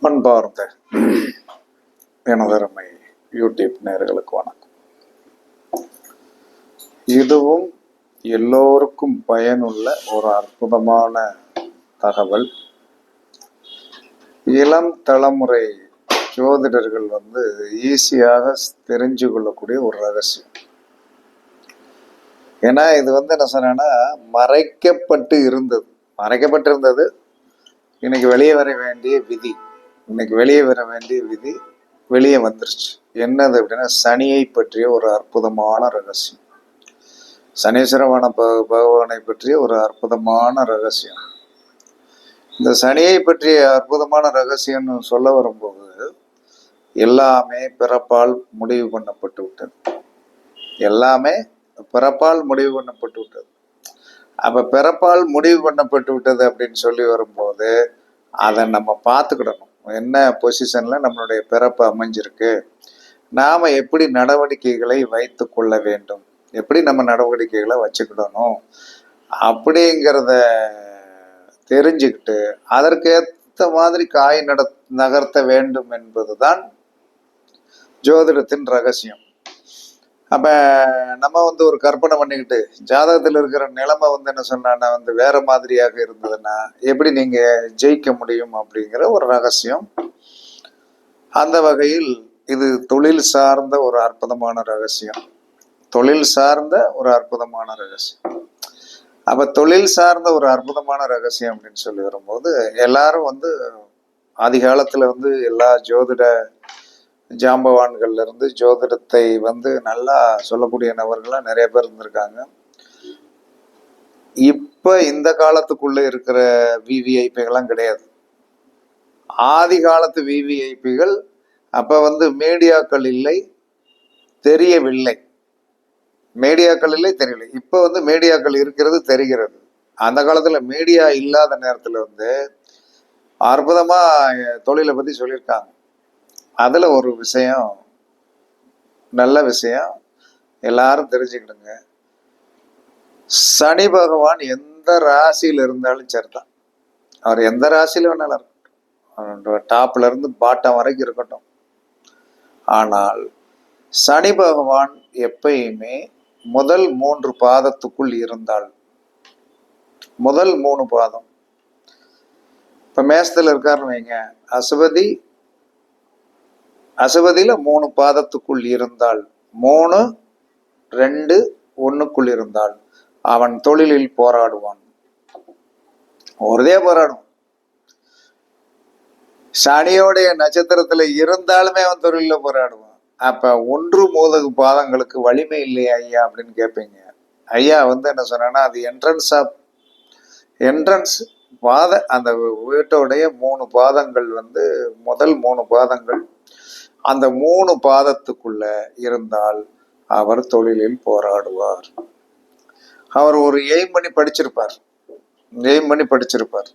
அன்பார்ந்த எனதருமை யூடியூப் நேர்களுக்கு வணக்கம். இதுவும் எல்லோருக்கும் பயனுள்ள ஒரு அற்புதமான தகவல். இளம் தலைமுறை ஜோதிடர்கள் வந்து ஈஸியாக தெரிஞ்சு கொள்ளக்கூடிய ஒரு ரகசியம். ஏன்னா இது வந்து என்ன சொன்னேன்னா மறைக்கப்பட்டு இருந்தது. மறைக்கப்பட்டு இருந்தது. இன்னைக்கு வெளியே வர வேண்டிய விதி. இன்னைக்கு வெளியே வர வேண்டிய விதி வெளியே வந்துருச்சு. என்னது அப்படின்னா சனியை பற்றிய ஒரு அற்புதமான ரகசியம். சனீஸ்வரமான ப பகவானை பற்றிய ஒரு அற்புதமான ரகசியம். இந்த சனியை பற்றிய அற்புதமான ரகசியம்னு சொல்ல வரும்போது எல்லாமே பிறப்பால் முடிவு பண்ணப்பட்டு விட்டது. எல்லாமே பிறப்பால் முடிவு பண்ணப்பட்டு விட்டது. அப்ப பிறப்பால் முடிவு பண்ணப்பட்டு விட்டது அப்படின்னு சொல்லி வரும்போது அதை நம்ம பார்த்துக்கிடணும். என்ன பொசிஷன்ல நம்மளுடைய பிறப்பு அமைஞ்சிருக்கு? நாம எப்படி நடவடிக்கைகளை வைத்து கொள்ள வேண்டும்? எப்படி நம்ம நடவடிக்கைகளை வச்சுக்கிடணும்? அப்படிங்கிறத தெரிஞ்சுக்கிட்டு அதற்கு ஏற்ற மாதிரி காய் நட நகர்த்த வேண்டும் என்பதுதான் ஜோதிடத்தின் ரகசியம். அப்ப நம்ம வந்து ஒரு கற்பனை பண்ணிக்கிட்டு ஜாதகத்தில் இருக்கிற நிலைமை வந்து என்ன சொன்னா வந்து வேற மாதிரியாக இருந்ததுன்னா எப்படி நீங்க ஜெயிக்க முடியும் அப்படிங்கிற ஒரு ரகசியம். அந்த வகையில் இது தொழில் சார்ந்த ஒரு அற்புதமான ரகசியம். தொழில் சார்ந்த ஒரு அற்புதமான ரகசியம். அப்ப தொழில் சார்ந்த ஒரு அற்புதமான ரகசியம் அப்படின்னு சொல்லி வரும்போது எல்லாரும் வந்து ஆதிகாலத்துல வந்து எல்லா ஜோதிட ஜாம்பவான்கள்லேருந்து ஜோதிடத்தை வந்து நல்லா சொல்லக்கூடிய நபர்களா நிறைய பேர் இருந்திருக்காங்க. இப்போ இந்த காலத்துக்குள்ளே இருக்கிற விவிஐபிகள்லாம் கிடையாது. ஆதி காலத்து விவிஐபிகள் அப்போ வந்து மீடியாக்கள் இல்லை தெரியவில்லை. மீடியாக்கள் இல்லை தெரியலை இப்போ வந்து மீடியாக்கள் இருக்கிறது தெரிகிறது. அந்த காலத்தில் மீடியா இல்லாத நேரத்தில் வந்து அற்புதமாக தொழிலை பற்றி சொல்லியிருக்காங்க. அதில் ஒரு விஷயம் நல்ல விஷயம் எல்லாரும் தெரிஞ்சுக்கிடுங்க. சனி பகவான் எந்த ராசியில் இருந்தாலும் சரிதான். அவர் எந்த ராசியில வேணாலும் இருக்கட்டும். டாப்ல இருந்து பாட்டம் வரைக்கும் இருக்கட்டும். ஆனால் சனி பகவான் எப்பயுமே முதல் மூன்று பாதத்துக்குள் இருந்தால் முதல் மூணு பாதம். இப்போ மேசத்தில் இருக்காருன்னு வைங்க. அசுபதி அசுவதியில மூணு பாதத்துக்குள் இருந்தால் மூணு ரெண்டு ஒண்ணுக்குள் இருந்தால் அவன் தொழிலில் போராடுவான். ஒருதே போராடும். சனியோடைய நட்சத்திரத்துல இருந்தாலுமே அவன் தொழில போராடுவான். அப்ப ஒன்று மோதகு பாதங்களுக்கு வலிமை இல்லையா ஐயா அப்படின்னு கேட்பீங்க ஐயா வந்து என்ன சொன்னா அது என்ட்ரன்ஸ் ஆஃப் என்ட்ரன்ஸ் பாத அந்த வீட்டோடைய மூணு பாதங்கள் வந்து முதல் மூணு பாதங்கள் அந்த மூணு பாதத்துக்குள்ள இருந்தால் அவர் தொழிலில் போராடுவார். அவர் ஒரு எய்ம் பண்ணி படிச்சிருப்பார். எய்ம் பண்ணி படிச்சிருப்பார்.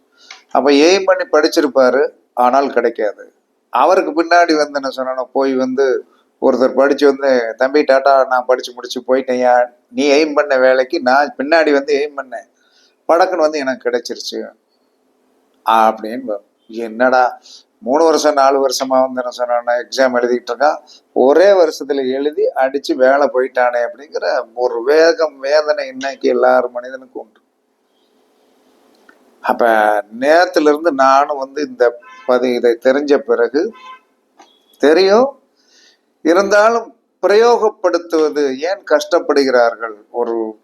அப்ப எய்ம் பண்ணி படிச்சிருப்பாரு ஆனால் கிடைக்காது. அவருக்கு பின்னாடி வந்து என்ன சொன்னா போய் வந்து ஒருத்தர் படிச்சு வந்து தம்பி டாட்டா நான் படிச்சு முடிச்சு போயிட்டேயா நீ எய்ம் பண்ண வேலைக்கு நான் பின்னாடி வந்து எய்ம் பண்ணேன். படக்குன்னு வந்து எனக்கு கிடைச்சிருச்சு. அப்படின்னு என்னடா மூணு வருஷம் நாலு வருஷமா வந்து என்ன சொன்னா எக்ஸாம் எழுதிக்கிட்டு இருக்கான் ஒரே வருஷத்துல எழுதி அடிச்சு வேலை போயிட்டானே அப்படிங்கிற ஒரு வேகம் வேதனை இன்னைக்கு எல்லாரும் மனிதனுக்கும் உண்டு. அப்ப நேரத்துல இருந்து நானும் வந்து இந்த பதி இதை தெரிஞ்ச பிறகு தெரியும். இருந்தாலும் பிரயோகப்படுத்துவது ஏன் கஷ்டப்படுகிறார்கள்? ஒரு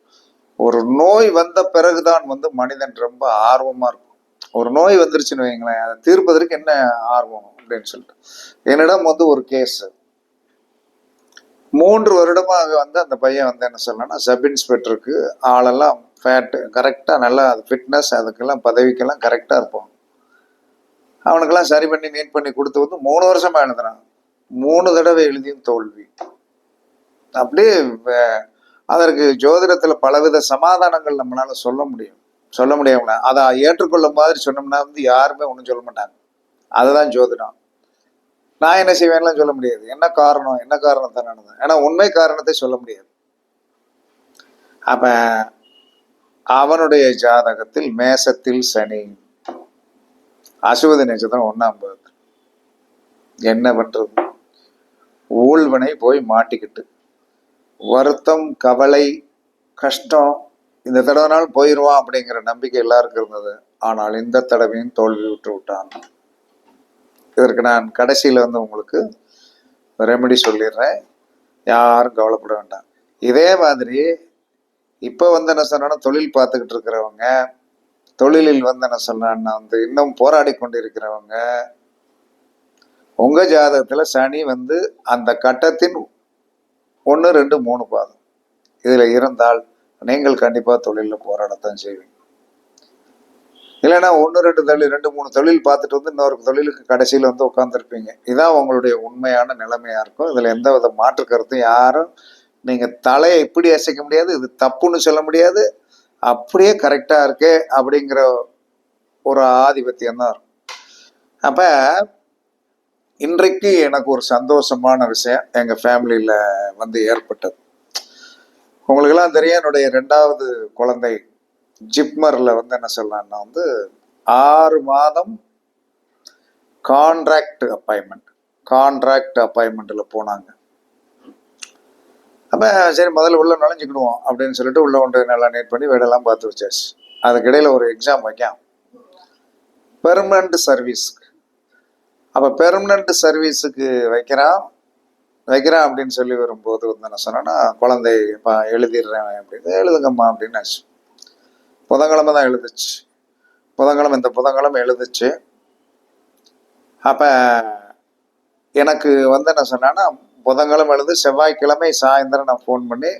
ஒரு நோய் வந்த பிறகுதான் வந்து மனிதன் ரொம்ப ஆர்வமா இருக்கும் ஒரு நோய் வந்துருச்சுன்னு வைங்களேன் அதை தீர்ப்பதற்கு என்ன ஆர்வம் அப்படின்னு சொல்லிட்டு. என்னிடம் வந்து ஒரு கேஸ் மூன்று வருடமாக வந்து அந்த பையன் வந்து என்ன சொல்லணும்னா சப் இன்ஸ்பெக்டருக்கு ஆளெல்லாம் ஃபேட்டு கரெக்டாக நல்லா அது ஃபிட்னஸ் அதுக்கெல்லாம் பதவிக்கெல்லாம் கரெக்டாக இருப்பான். அவனுக்கெல்லாம் சரி பண்ணி நீட் பண்ணி கொடுத்து வந்து மூணு வருஷமா எழுதுறான். மூணு தடவை எழுதியும் தோல்வி. அப்படியே அதற்கு ஜோதிடத்தில் பலவித சமாதானங்கள் நம்மளால சொல்ல முடியும். சொல்ல முடியாமல அதை ஏற்றுக்கொள்ள மாதிரி சொன்னோம்னா வந்து யாருமே ஒன்றும் சொல்ல மாட்டாங்க. அதுதான் ஜோதிடம். நான் என்ன செய்வேன்லாம் சொல்ல முடியாது. என்ன காரணம்? என்ன காரணத்தை நடந்தது? ஏன்னா உண்மை காரணத்தை சொல்ல முடியாது. அப்ப அவனுடைய ஜாதகத்தில் மேசத்தில் சனி. அசுவதி நட்சத்திரம் ஒன்றாம் பாதம் என்ன பண்றது? ஊழ்வனை போய் மாட்டிக்கிட்டு. வருத்தம் கவலை கஷ்டம் இந்த தடவைனால் போயிடுவான் அப்படிங்கிற நம்பிக்கை எல்லாருக்கும் இருந்தது. ஆனால் இந்த தடவையும் தோல்வி விட்டு விட்டான். இதற்கு நான் கடைசியில் வந்து உங்களுக்கு ரெமெடி சொல்லிடுறேன். யாரும் கவலைப்பட வேண்டாம். இதே மாதிரி இப்போ வந்து என்ன சொன்னா தொழில் பார்த்துக்கிட்டு இருக்கிறவங்க தொழிலில் வந்து என்ன சொன்னா வந்து இன்னும் போராடி கொண்டிருக்கிறவங்க உங்க ஜாதகத்தில் சனி வந்து அந்த கட்டத்தின் ஒன்று ரெண்டு மூணு பாதம். இதில் இருந்தால் நீங்கள் கண்டிப்பாக தொழிலில் போராடத்தான் செய்வீங்க. இல்லைன்னா ஒன்று ரெண்டு தொழில் ரெண்டு மூணு தொழில் பார்த்துட்டு வந்து இன்னொரு தொழிலுக்கு கடைசியில் வந்து உட்காந்துருப்பீங்க இதான் உங்களுடைய உண்மையான நிலைமையாக இருக்கும். இதில் எந்த வித மாற்று கருத்தும் யாரும் நீங்கள் தலையை இப்படி அசைக்க முடியாது இது தப்புன்னு சொல்ல முடியாது. அப்படியே கரெக்டாக இருக்கே அப்படிங்கிற ஒரு ஆதிபத்தியம் தான் இருக்கும். அப்போ இன்றைக்கு எனக்கு ஒரு சந்தோஷமான விஷயம் எங்கள் ஃபேமிலியில் வந்து ஏற்பட்டது. உங்களுக்கெல்லாம் தெரியும் என்னுடைய ரெண்டாவது குழந்தை ஜிப்மரில் வந்து என்ன சொல்லலாம்னா வந்து ஆறு மாதம் கான்ட்ராக்ட் அப்பாயின்மெண்ட் கான்ட்ராக்ட் அப்பாயின்மெண்ட்டில் போனாங்க. அப்போ சரி முதல்ல உள்ளே நுழைஞ்சிக்கிடுவோம் அப்படின்னு சொல்லிட்டு உள்ள கொண்டு நல்லா நீட் பண்ணி வீடெல்லாம் பார்த்து வச்சாச்சு. அதுக்கிடையில் ஒரு எக்ஸாம் வைக்கான் பெர்மனண்ட் சர்வீஸ்க்கு அப்போ பெர்மனண்ட் சர்வீஸுக்கு வைக்கிறான் வைக்கிறேன் அப்படின்னு சொல்லி வரும்போது வந்து என்ன சொன்னேன்னா குழந்தை பா எழுதிடுறேன் அப்படின்னு. எழுதுங்கம்மா அப்படின்னு ஆச்சு. புதன்கிழமை தான் எழுதுச்சு. புதன்கிழமை இந்த புதன்கிழமை எழுதுச்சு. அப்போ எனக்கு வந்து என்ன சொன்னேன்னா புதன்கிழமை எழுது செவ்வாய்க்கிழமை சாயந்தரம் நான் ஃபோன் பண்ணி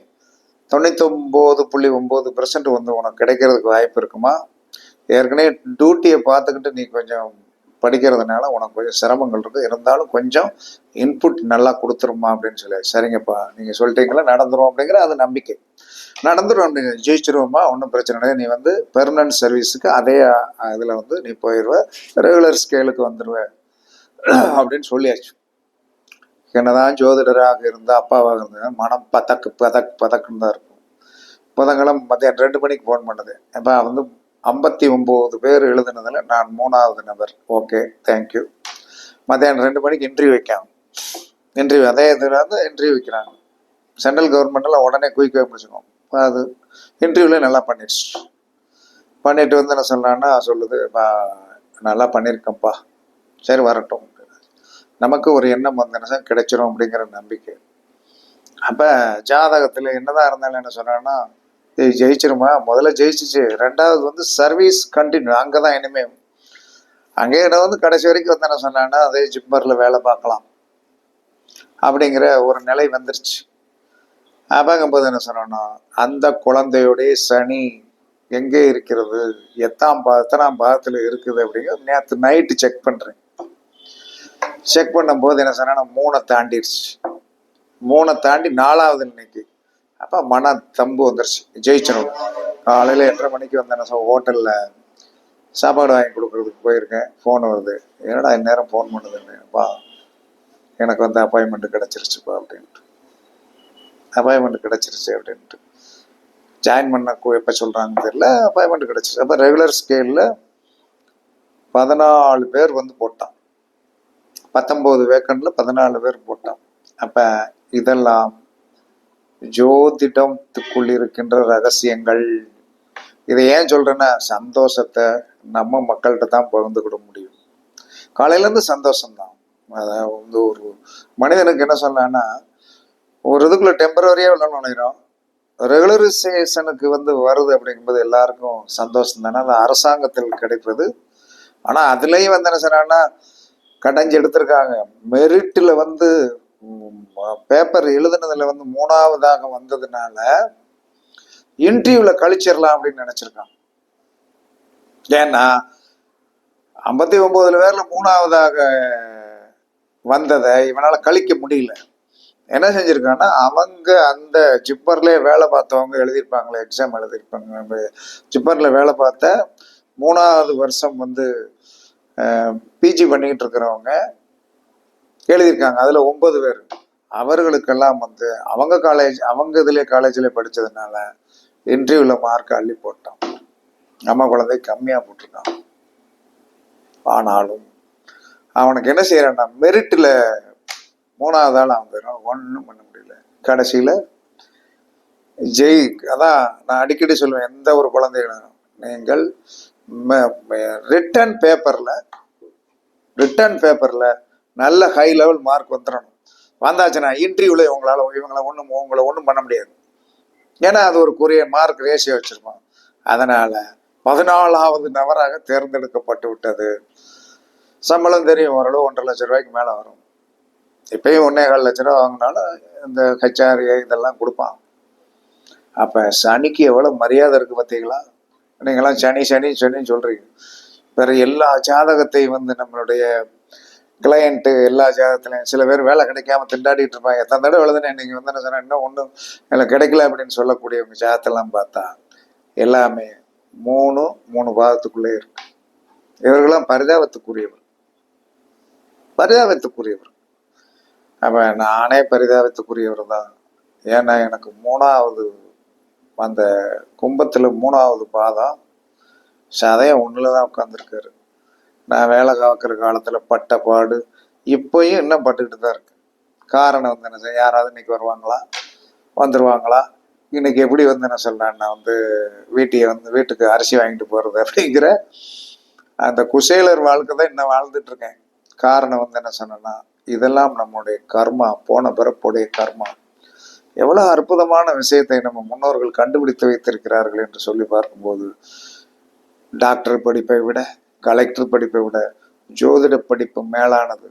தொண்ணூத்தொம்பது புள்ளி ஒம்பது பெர்சன்ட் வந்து உனக்கு கிடைக்கிறதுக்கு வாய்ப்பு இருக்குமா? ஏற்கனவே டியூட்டியை பார்த்துக்கிட்டு நீ கொஞ்சம் படிக்கிறதுனால உனக்கு கொஞ்சம் சிரமங்கள் இருக்கு. இருந்தாலும் கொஞ்சம் இன்புட் நல்லா கொடுத்துருமா அப்படின்னு சொல்லி. சரிங்கப்பா. நீங்க சொல்லிட்டீங்களா? நடந்துரும் அப்படிங்கிற அது நம்பிக்கை. நடந்துரும் அப்படிங்க ஜெயிச்சிருவோமா? ஒன்றும் பிரச்சனை இல்லை. நீ வந்து பெர்மனன்ட் சர்வீஸுக்கு அதே இதில் வந்து நீ போயிடுவ ரெகுலர் ஸ்கேலுக்கு வந்துடுவ அப்படின்னு சொல்லியாச்சு. என்னதான் ஜோதிடராக இருந்தால் அப்பாவாக இருந்த மனம் பதக்கு பதக் பதக்குன்னு தான் இருக்கும். புதன்கிழமை மத்தியானம் ரெண்டு மணிக்கு ஃபோன் பண்ணுது. அப்போ வந்து ஐம்பத்தி ஒம்பது பேர் எழுதுனதுல நான் மூணாவது நபர். ஓகே தேங்க்யூ மத்தியானம் ரெண்டு மணிக்கு இன்டர்வியூ வைக்காங்க இன்டர்வியூ அதே இதில் வந்து இன்டர்வியூ வைக்கிறாங்க. சென்ட்ரல் கவர்மெண்ட்டில் உடனே குயிக்காக முடிச்சுக்கோம் அது இன்டர்வியூவில் நல்லா பண்ணிடுச்சு. பண்ணிட்டு வந்து என்ன சொன்னான்னா சொல்லுது "பா, நல்லா பண்ணியிருக்கேன்ப்பா சரி வரட்டும். நமக்கு ஒரு எண்ணம் வந்து என்ன கிடைச்சிரும் அப்படிங்கிற நம்பிக்கை. அப்போ ஜாதகத்தில் என்னதான் இருந்தாலும் என்ன சொன்னான்னா இது ஜெயிச்சிருமா? முதல்ல ஜெயிச்சிச்சு. ரெண்டாவது வந்து சர்வீஸ் கண்டினியூ அங்கே தான் இனிமேல் அங்கே இடம் வந்து கடைசி வரைக்கும் வந்து என்ன சொன்னான்னா அதே ஜிம்மரில் வேலை பார்க்கலாம். அப்படிங்கிற ஒரு நிலை வந்துருச்சு. அப்பங்கும்போது என்ன சொன்னோன்னா அந்த குழந்தையுடைய சனி எங்கே இருக்கிறது? எத்தாம் பா எத்தனாம் பாதத்தில் இருக்குது அப்படிங்கிறது நேற்று நைட்டு செக் பண்ணுறேன் செக் பண்ணும்போது என்ன சொன்னா மூணை தாண்டிடுச்சு மூணை தாண்டி நாலாவது இன்னைக்கு அப்போ மன தம்பு வந்துருச்சு. ஜெயிச்சிடும் காலையில் எட்டரை மணிக்கு வந்தேன் ஸோ ஹோட்டலில் சாப்பாடு வாங்கி கொடுக்குறதுக்கு போயிருக்கேன். ஃபோன் வருது. என்னடா இந்நேரம் ஃபோன் பண்ணுதுன்னுப்பா எனக்கு வந்து அப்பாயின்மெண்ட் கிடச்சிருச்சுப்பா அப்படின்ட்டு. அப்பாயின்மெண்ட் கிடச்சிருச்சு அப்படின்ட்டு. ஜாயின் பண்ண எப்போ சொல்கிறாங்கன்னு தெரியல. அப்பாயின்மெண்ட் கிடச்சிருச்சு. அப்போ ரெகுலர் ஸ்கேலில் பதினாலு பேர் வந்து போட்டான். பத்தொம்போது வேக்கண்டில் பதினாலு பேர் போட்டான். அப்போ இதெல்லாம் ஜோதிடத்துக்குள் இருக்கின்ற ரகசியங்கள். இதை ஏன் சொல்றேன்னா சந்தோஷத்தை நம்ம மக்கள்கிட்ட தான் பகிர்ந்துக்கிட முடியும். காலையிலேருந்து சந்தோஷம்தான். அதாவது வந்து ஒரு மனிதனுக்கு என்ன சொல்லலாம்னா ஒரு இதுக்குள்ள டெம்பரவரியாக உள்ள நினைக்கிறோம். ரெகுலரைசேஷனுக்கு வந்து வருது அப்படிங்கும்போது எல்லாருக்கும் சந்தோஷம் தானே. அது அரசாங்கத்தில் கிடைப்பது. ஆனால் அதுலேயும் வந்து என்ன சொன்னான்னா கடைஞ்சி எடுத்திருக்காங்க. மெரிட்டில் வந்து பேப்பர் எழுதுனதுல வந்து மூணாவதாக வந்ததுனால இன்டர்வியூல கழிச்சிடலாம் அப்படின்னு நினைச்சிருக்கான். ஏன்னா ஐம்பத்தி ஒன்பதுல பேர்ல மூணாவதாக வந்ததை இவனால கழிக்க முடியல. என்ன செஞ்சிருக்கான்னா அவங்க அந்த ஜிப்பர்லேயே வேலை பார்த்தவங்க எழுதியிருப்பாங்களே எக்ஸாம் எழுதியிருப்பாங்க ஜிப்பரில் வேலை பார்த்த மூணாவது வருஷம் வந்து பிஜி பண்ணிக்கிட்டு இருக்கிறவங்க எழுதியிருக்காங்க. அதில் ஒன்பது பேர். அவர்களுக்கெல்லாம் வந்து அவங்க காலேஜ் அவங்க இதுலேயே காலேஜில் படித்ததுனால இன்டர்வியூவில் மார்க் அள்ளி போட்டோம் நம்ம குழந்தை கம்மியாக போட்டிருக்கான். ஆனாலும் அவனுக்கு என்ன செய்யறான்னா மெரிட்டில் மூணாவது ஆள் அவன் ஒன்றும் பண்ண முடியல. கடைசியில் ஜெய் அதான் நான் அடிக்கடி சொல்லுவேன் எந்த ஒரு குழந்தைகளும் நீங்கள் ரிட்டன் பேப்பரில் ரிட்டன் பேப்பரில் நல்ல ஹை லெவல் மார்க் வந்துடணும் வந்தாச்சுன்னா இன்டர்வியூவில் உங்களால் இவங்களை ஒன்றும் உங்களை ஒன்றும் பண்ண முடியாது. ஏன்னா அது ஒரு குறிய மார்க் ரேஷியோ வச்சுருப்பான். அதனால் பதினாலாவது நபராக தேர்ந்தெடுக்கப்பட்டு விட்டது. சம்பளம் தெரியும் ஓரளவு ஒன்றரை லட்ச ரூபாய்க்கு மேலே வரும். இப்பயும் ஒன்றே கால் லட்ச ரூபா வாங்கினாலும் இந்த ஹெச்ஆர்ஏ இதெல்லாம் கொடுப்பான். அப்போ சனிக்கு எவ்வளோ மரியாதை இருக்குது பார்த்தீங்களா? நீங்களாம் சனி சனி சனின்னு சொல்கிறீங்க வேறு எல்லா ஜாதகத்தையும் வந்து நம்மளுடைய கிளையண்ட்டு எல்லா ஜாதகத்துலையும் சில பேர் வேலை கிடைக்காம திண்டாடிட்டு இருப்பாங்க. எத்தனை தடவை எழுதுனேன் நீங்கள் வந்து என்ன சொன்னால் இன்னும் ஒன்றும் எனக்கு கிடைக்கல அப்படின்னு சொல்லக்கூடியவங்க ஜாதகத்தெல்லாம் பார்த்தா எல்லாமே மூணு மூணு பாதத்துக்குள்ளே இருக்கு. இவர்களாம் பரிதாபத்துக்குரியவர். பரிதாபத்துக்குரியவர். அப்போ நானே பரிதாபத்துக்குரியவர் தான் ஏன்னா எனக்கு மூணாவது அந்த கும்பத்தில் மூணாவது பாதம் சதயம் ஒன்றில் தான் உட்காந்துருக்காரு நான் வேலை காக்கிற காலத்தில் பட்ட பாடு இப்போயும் இன்னும் பட்டுக்கிட்டு தான் இருக்கு. காரணம் வந்து என்ன செய்ய யாராவது இன்னைக்கு வருவாங்களா? வந்துடுவாங்களா இன்னைக்கு எப்படி வந்து என்ன சொல்றேன் நான் வந்து வீட்டையை வந்து வீட்டுக்கு அரிசி வாங்கிட்டு போகிறது அப்படிங்கிற அந்த குசேலர் வாழ்க்கை தான் இன்னும் வாழ்ந்துட்டு இருக்கேன். காரணம் வந்து என்ன சொன்னேன்னா இதெல்லாம் நம்முடைய கர்மா போன பிறப்புடைய கர்மா. எவ்வளோ அற்புதமான விஷயத்தை நம்ம முன்னோர்கள் கண்டுபிடித்து வைத்திருக்கிறார்கள் என்று சொல்லி பார்க்கும்போது டாக்டர் படிப்பை விட கலெக்டர் படிப்பை விட ஜோதிட படிப்பு மேலானது.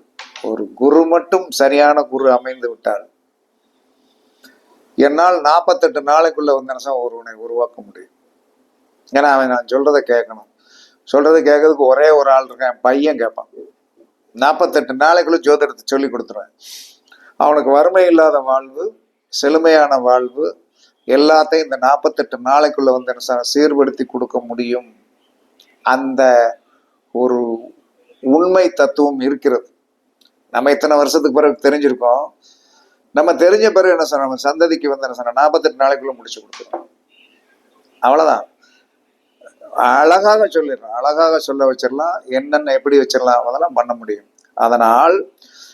ஒரு குரு மட்டும் சரியான குரு அமைந்து விட்டால் என்னால் நாற்பத்தெட்டு நாளைக்குள்ள வந்து என்ன ஒருவனை உருவாக்க முடியும்? ஏன்னா அவன் நான் சொல்றதை கேட்கணும். சொல்றதை கேட்கறதுக்கு ஒரே ஒரு ஆள் இருக்கான் என் பையன் கேட்பான். நாற்பத்தெட்டு நாளைக்குள்ள ஜோதிடத்தை சொல்லி கொடுத்துருவேன். அவனுக்கு வறுமை இல்லாத வாழ்வு செழுமையான வாழ்வு எல்லாத்தையும் இந்த நாற்பத்தெட்டு நாளைக்குள்ள வந்து என்ன சீர்படுத்தி கொடுக்க முடியும்? அந்த ஒரு உண்மை தத்துவம் இருக்கிறது. நம்ம இத்தனை வருஷத்துக்கு பிறகு தெரிஞ்சிருக்கோம். நம்ம தெரிஞ்ச பிறகு என்ன சொன்ன நம்ம சந்ததிக்கு வந்து என்ன சொன்ன நாற்பத்தெட்டு நாளைக்குள்ள முடிச்சு கொடுத்துருவோம். அவ்வளவுதான். அழகாக சொல்லிடுறோம் அழகாக சொல்ல வச்சிடலாம். என்னென்ன எப்படி வச்சிடலாம்? அதெல்லாம் பண்ண முடியும். அதனால்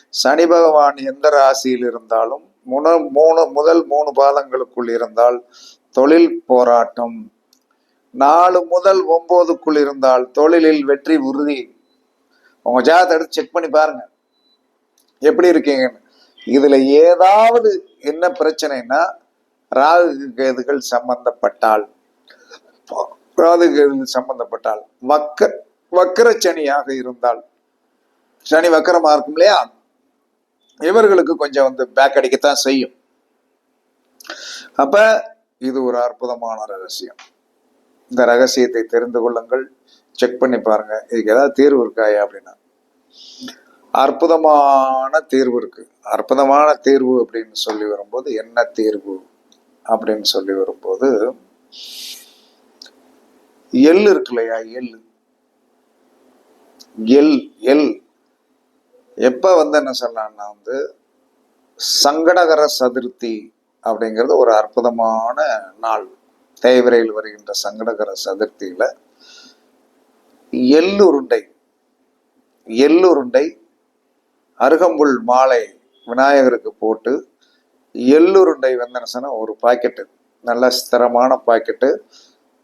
சனி பகவான் எந்த ராசியில் இருந்தாலும் முன மூணு முதல் மூணு பாதங்களுக்குள் இருந்தால் தொழில் போராட்டம். நாலு முதல் ஒன்பதுக்குள் இருந்தால் தொழிலில் வெற்றி உறுதி. உங்க ஜாதகத்தை எடுத்து செக் பண்ணி பாருங்க. எப்படி இருக்கீங்கன்னு இதுல ஏதாவது என்ன பிரச்சனைனா ராகு கேதுகள் சம்பந்தப்பட்டால் ராகு கேதுகள் சம்பந்தப்பட்டால் வக்க வக்கர சனியாக இருந்தால் சனி வக்கரமா இருக்கும் இல்லையா? இவர்களுக்கு கொஞ்சம் வந்து பேக் அடிக்கத்தான் செய்யும். அப்ப இது ஒரு அற்புதமான ரகசியம். இந்த ரகசியத்தை தெரிந்து கொள்ளுங்கள். செக் பண்ணி பாருங்க. இதுக்கு ஏதாவது தீர்வு இருக்காயா அப்படின்னா? அற்புதமான தீர்வு இருக்கு. அற்புதமான தீர்வு அப்படின்னு சொல்லி வரும்போது என்ன தீர்வு அப்படின்னு சொல்லி வரும்போது எள் இருக்கு இல்லையா? எள் எல் எல். எப்ப வந்து என்ன சொல்லலாம்னா வந்து சங்கடகர சதுர்த்தி அப்படிங்கிறது ஒரு அற்புதமான நாள். தேய்விரையில் வருகின்ற சங்கடகர சதுர்த்தியில எள்ளுருண்டை எள்ளுருண்டை அருகம்புல் மாலை விநாயகருக்கு போட்டு எள்ளுருண்டை வந்து ஒரு பாக்கெட்டு நல்ல ஸ்திரமான பாக்கெட்டு.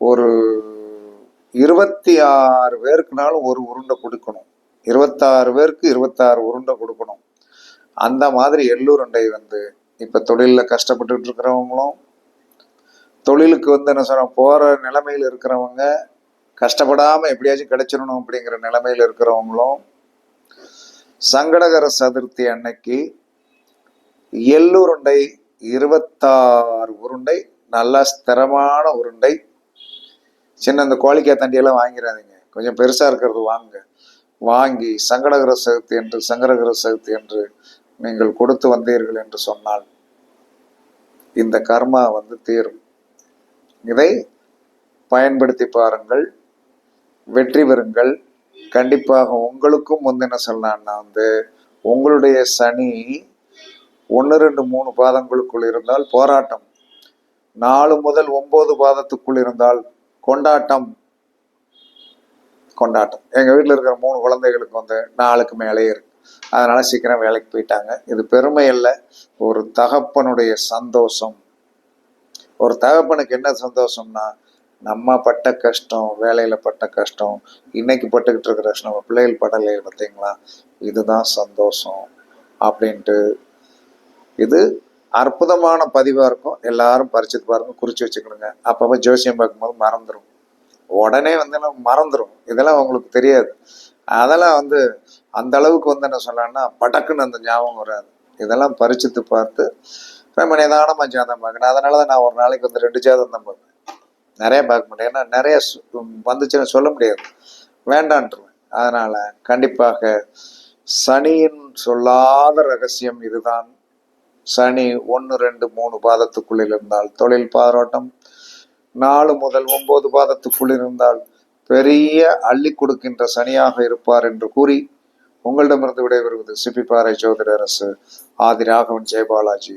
ஒரு இருபத்தி ஆறு பேருக்குனாலும் ஒரு உருண்டை கொடுக்கணும். இருபத்தாறு பேருக்கு இருபத்தாறு உருண்டை கொடுக்கணும். அந்த மாதிரி எள்ளுருண்டை வந்து இப்போ தொழிலில் கஷ்டப்பட்டுட்டு இருக்கிறவங்களும் தொழிலுக்கு வந்து என்ன சொல்கிறோம் போகிற நிலமையில் இருக்கிறவங்க கஷ்டப்படாமல் எப்படியாச்சும் கிடைச்சிடணும் அப்படிங்கிற நிலமையில் இருக்கிறவங்களும் சங்கடகர சதுர்த்தி அன்னைக்கு எள்ளுருண்டை இருபத்தாறு உருண்டை நல்லா ஸ்திரமான உருண்டை சின்ன இந்த கோழிக்காய் தண்டியெல்லாம் வாங்கிடாதீங்க. கொஞ்சம் பெருசாக இருக்கிறது வாங்க. வாங்கி சங்கடகர சதுர்த்தி என்று சங்கடகர சதுர்த்தி என்று நீங்கள் கொடுத்து வந்தீர்கள் என்று சொன்னால் இந்த கர்மா வந்து தீரும். இதை பயன்படுத்தி பாருங்கள். வெற்றி பெறுங்கள். கண்டிப்பாக உங்களுக்கும் வந்து என்ன சொல்லலாம்னா வந்து உங்களுடைய சனி ஒன்று ரெண்டு மூணு பாதங்களுக்குள் இருந்தால் போராட்டம். நாலு முதல் ஒன்பது பாதத்துக்குள் இருந்தால் கொண்டாட்டம். கொண்டாட்டம். எங்கள் வீட்டில் இருக்கிற மூணு குழந்தைகளுக்கு வந்து நாளுக்கு மேலேயே இருக்கு. அதனால சீக்கிரம் வேலைக்கு போயிட்டாங்க. இது பெருமை இல்லை ஒரு தகப்பனுடைய சந்தோஷம். ஒரு தகப்பனுக்கு என்ன சந்தோஷம்னா நம்ம பட்ட கஷ்டம் வேலையில் பட்ட கஷ்டம் இன்னைக்கு பட்டுக்கிட்டு இருக்கிற கஷ்டம் நம்ம பிள்ளைகள் படலையே பார்த்தீங்களா? இதுதான் சந்தோஷம் அப்படின்ட்டு இது அற்புதமான பதிவாக இருக்கும். எல்லாரும் பறிச்சுட்டு பாருங்க குறித்து வச்சுக்கணுங்க அப்பப்போ ஜோசியம் பார்க்கும்போது மறந்துடும் உடனே வந்து நம்ம மறந்துடும் இதெல்லாம் உங்களுக்கு தெரியாது. அதெல்லாம் வந்து அந்த அளவுக்கு வந்து என்ன சொல்லலாம்னா படக்குன்னு அந்த ஞாபகம் வராது. இதெல்லாம் பறிச்சுட்டு பார்த்து நம்ம நிதானமாக ஜாதகம் பார்க்கணும். அதனால தான் நான் ஒரு நாளைக்கு வந்து ரெண்டு ஜாதகம் தான் பார்ப்பேன். நிறைய பார்க்க மாட்டேன். ஏன்னா நிறைய வந்துச்சுன்னு சொல்ல முடியாது. வேண்டான்ட்டுருவேன் அதனால் கண்டிப்பாக சனியின் சொல்லாத ரகசியம் இதுதான். சனி ஒன்று ரெண்டு மூணு பாதத்துக்குள் இருந்தால் தொழில் பாரோட்டம். நாலு முதல் ஒன்பது பாதத்துக்குள் இருந்தால் பெரிய அள்ளி கொடுக்கின்ற சனியாக இருப்பார் என்று கூறி உங்களிடமிருந்து விடைபெறுவது சிப்பிப்பாறை ஜோதிட அரசு ஆதி ராகவன் ஜெயபாலாஜி.